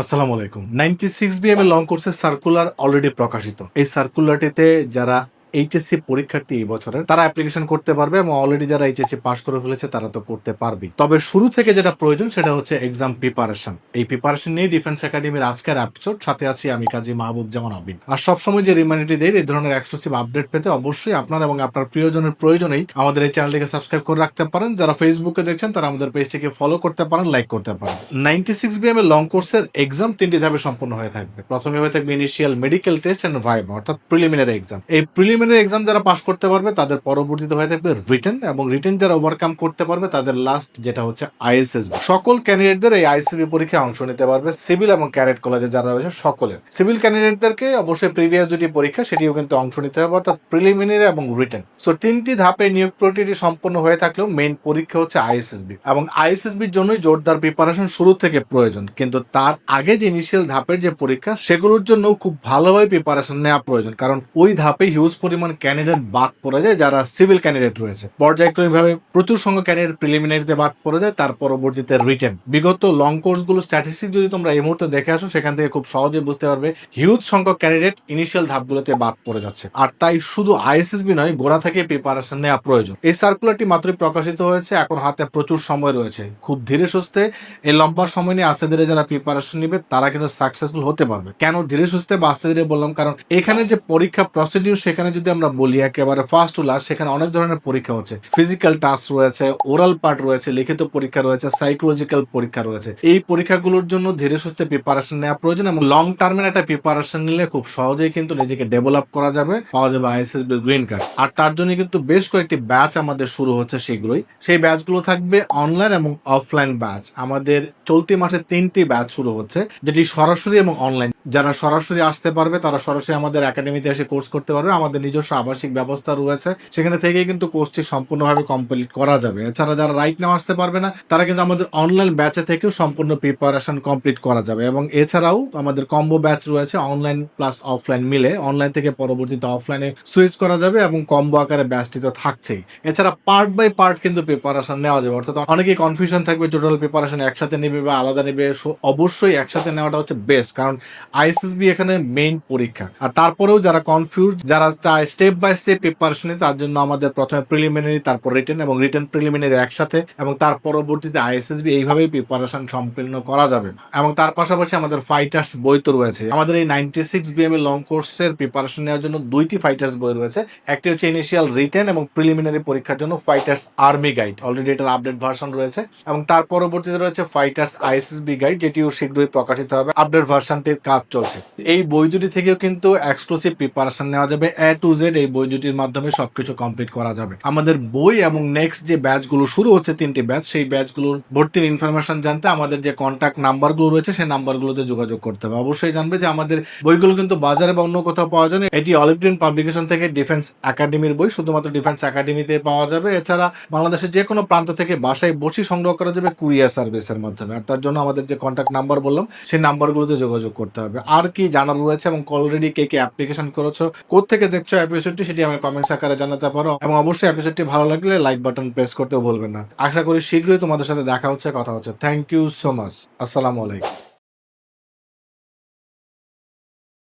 আসসালামু আলাইকুম। Ninety six BM long কোর্সের সার্কুলার অলরেডি প্রকাশিত। এই সার্কুলারটিতে যারা এইচএসসি পরীক্ষার্থী এই বছরের, তারা অ্যাপ্লিকেশন করতে পারবে এবং অলরেডি যারা এইচএসসি পাস করে ফেলেছে তারা তো করতে পারবে তবে শুরু থেকে যেটা প্রয়োজন সেটা হচ্ছে এক্সাম প্রিপারেশন এই প্রিপারেশন নিয়ে ডিফেন্স একাডেমির আজকের এপিসোড সাথে আছি আমি কাজী মাহবুব জামান আবিন আর সবসময় যে রিমাইন্ডারটি দেয় এই ধরনের এক্সক্লুসিভ আপডেট পেতে অবশ্যই আপনার এবং আপনার প্রিয়জনের প্রয়োজনেই আমাদের এই চ্যানেলটিকে সাবস্ক্রাইব করে রাখতে পারেন। যারা ফেসবুকে দেখছেন, তারা আমাদের পেজটিকে ফলো করতে পারেন লাইক করতে পারেন। নাইনটি সিক্স বিএম লং কোর্সের এক্সাম তিনটি ধাপে সম্পন্ন হয়ে থাকবে। প্রথমে হয়ে থাকবে initial medical test and viva অর্থাৎ প্রিলিমিনারি এক্সাম এই প্রিলিমিনারি এক্সাম যারা পাস করতে পারবে, তাদের পরবর্তীতে হয়ে থাকবে রিটেন এবং রিটেন যারা ওভারকাম করতে পারবে, তাদের লাস্ট যেটা হচ্ছে আইএসএসবি সকল ক্যান্ডিডেটদের এই আইএসএসবি পরীক্ষায় অংশ নিতে পারবে সিভিল এবং ক্যারেট কলেজে যারা রয়েছে সকলের। সিভিল ক্যান্ডিডেটদেরকে অবশ্যই প্রিভিয়াস দুটি পরীক্ষা, সেটিও কিন্তু অংশ নিতে হবে, অর্থাৎ প্রিলিমিনারি এবং রিটেন সো তিনটি ধাপে নিয়োগ প্রক্রিয়াটি সম্পন্ন হয়ে থাকলেও মেইন পরীক্ষা হচ্ছে আইএসএসবি এবং আইএসএসবির জন্যই জোরদার প্রিপারেশন শুরু থেকে প্রয়োজন। কিন্তু তার আগে যে ইনিশিয়াল ধাপের যে পরীক্ষা, সেগুলোর জন্য খুব ভালোভাবে প্রিপারেশন নেওয়া প্রয়োজন। কারণ ওই ধাপে হিউজ পরিমাণ ক্যান্ডিডেট বাদ পড়ে যায়, যারা সিভিল ক্যান্ডিডেট রয়েছে। পর্যায়ক্রমিকভাবে প্রচুর সংখ্যক ক্যান্ডিডেট প্রিলিমিনারিতে বাদ পড়ে যায়, তার পরবর্তীতে রিটেন বিগত লং কোর্সগুলো স্ট্যাটিস্টিক যদি তোমরা এই মুহূর্তে দেখে আসো, সেখান থেকে খুব সহজে বুঝতে পারবে হিউজ সংখ্যক ক্যান্ডিডেট ইনিশিয়াল ধাপগুলোতে বাদ পড়ে যাচ্ছে। আর তাই শুধু আইএসএসবি নয়, গোড়া থেকে প্রিপারেশন নেওয়া প্রয়োজন। এই সার্কুলারটি মাত্রই প্রকাশিত হয়েছে, এখন হাতে প্রচুর সময় রয়েছে। খুব ধীরে সুস্থে, এই লম্বা সময় নিয়ে আস্তে ধীরে যারা প্রিপারেশন নিবে, তারা কিন্তু সাকসেসফুল হতে পারবে। কেন ধীরে সুস্থে বা আস্তে ধীরে বললাম? কারণ এখানে যে পরীক্ষা প্রসিডিউর সেখানে যদি আমরা বলি একেবারে ফার্স্ট টু লাস্ট সেখানে অনেক ধরনের পরীক্ষা হচ্ছে। ফিজিক্যাল টাস্ক রয়েছে ওরাল পার্ট রয়েছে, লিখিত পরীক্ষা রয়েছে সাইকোলজিক্যাল পরীক্ষা রয়েছে। এই পরীক্ষাগুলোর জন্য ধীরে সুস্থে প্রিপারেশন নেওয়া প্রয়োজন এবং লং টার্মের একটা প্রিপারেশন নিলে খুব সহজেই কিন্তু নিজেকে ডেভেলপ করা যাবে, পাওয়া যাবে আইএসএসবি গ্রিন কার্ড আর তার জন্য কিন্তু বেশ কয়েকটি ব্যাচ আমাদের শুরু হচ্ছে শীঘ্রই। সেই ব্যাচগুলো থাকবে অনলাইন এবং অফলাইন ব্যাচ আমাদের চলতি মাসে তিনটি ব্যাচ শুরু হচ্ছে, যেটি সরাসরি এবং অনলাইন যারা সরাসরি আসতে পারবে, তারা সরাসরি আমাদের একাডেমিতে এসে কোর্স করতে পারবে, আমাদের নিজস্ব আবাসিক ব্যবস্থা রয়েছে, সেখানে থেকে কিন্তু কোর্সটি সম্পূর্ণভাবে কমপ্লিট করা যাবে। এছাড়া যারা রাইট নাও আসতে পারবে না, তারা কিন্তু আমাদের অনলাইন ব্যাচে থেকেও সম্পূর্ণ প্রিপারেশন কমপ্লিট করা যাবে। এবং এছাড়াও আমাদের কম্বো ব্যাচ রয়েছে অনলাইন প্লাস অফলাইন মিলে। অনলাইন থেকে পরবর্তীতে অফলাইনে সুইচ করা যাবে এবং কম্বো আকারে ব্যাচটি তো থাকছেই। এছাড়া পার্ট বাই পার্ট কিন্তু প্রিপারেশন নেওয়া যাবে। অর্থাৎ অনেকেই কনফিউশন থাকবে টোটাল প্রিপারেশন একসাথে নেবে বা আলাদা নেবে। অবশ্যই একসাথে নেওয়াটা হচ্ছে বেস্ট কারণ আইএসএসবি এখানে মেইন পরীক্ষা। আর তারপরেও যারা কনফিউজ যারা চায় স্টেপ বাই স্টেপ প্রিপারেশন তার জন্য আমাদের প্রথমে প্রিলিমিনারি তারপর রিটেন এবং রিটেন প্রিলিমিনারি একসাথে এবং তার পরবর্তীতে আইএসএসবি এইভাবেই প্রিপারেশন সম্পূর্ণ করা যাবে। এবং তার পাশাপাশি আমাদের ফাইটার্স বই তো রয়েছে। আমাদের এই নাইনটি সিক্স বিএম এর লং কোর্সের প্রিপারেশন নেওয়ার জন্য দুইটি ফাইটার্স বই রয়েছে। একটি হচ্ছে ইনিশিয়াল রিটেন এবং প্রিলিমিনারি পরীক্ষার জন্য ফাইটার্স আর্মি গাইড অলরেডি এটার আপডেট ভার্সন রয়েছে। এবং তার পরবর্তীতে রয়েছে ফাইটার্স আইএসএসবি গাইড যেটিও শীঘ্রই প্রকাশিত হবে। আপডেট ভার্সনটির কাজ চলছে। এই বই দুটি থেকেও কিন্তু এক্সক্লুসিভ প্রিপারেশন নেওয়া যাবে। এ টু জেড এই বই দুটির মাধ্যমে সবকিছু কমপ্লিট করা যাবে। আমাদের বই এবং নেক্সট যে ব্যাচগুলো শুরু হচ্ছে, তিনটি ব্যাচ সেই ব্যাচগুলোর ভর্তির ইনফরমেশন জানতে আমাদের যে কন্ট্যাক্ট নাম্বারগুলো রয়েছে, সেই নাম্বারগুলোতে যোগাযোগ করতে হবে। অবশ্যই জানবে যে আমাদের বইগুলো কিন্তু বাজারে বা অন্য কোথাও পাওয়া যায়। এটি অলিম্পিয়ান পাবলিকেশন থেকে ডিফেন্স একাডেমির বই, শুধুমাত্র ডিফেন্স একাডেমিতে পাওয়া যাবে। এছাড়া বাংলাদেশের যে কোনো প্রান্ত থেকে বাসায় বসে সংগ্রহ করা যাবে কুরিয়ার সার্ভিসের মাধ্যমে। আর তার জন্য আমাদের যে কন্ট্যাক্ট নাম্বার বললাম, সেই নাম্বারগুলোতে যোগাযোগ করতে হবে। আর কি জানার রয়েছে এবং অলরেডি কে কে অ্যাপ্লিকেশন করেছ কোথেকে দেখছ এপিসোডটি সেটি আমার কমেন্টস আকারে জানাতে পারো এবং অবশ্যই এপিসোডটি ভালো লাগলে লাইক বাটন প্রেস করতেও ভুলবেন না। আশা করি শীঘ্রই তোমাদের সাথে দেখা হচ্ছে, কথা হচ্ছে। থ্যাংক ইউ সো মাচ আসসালামু আলাইকুম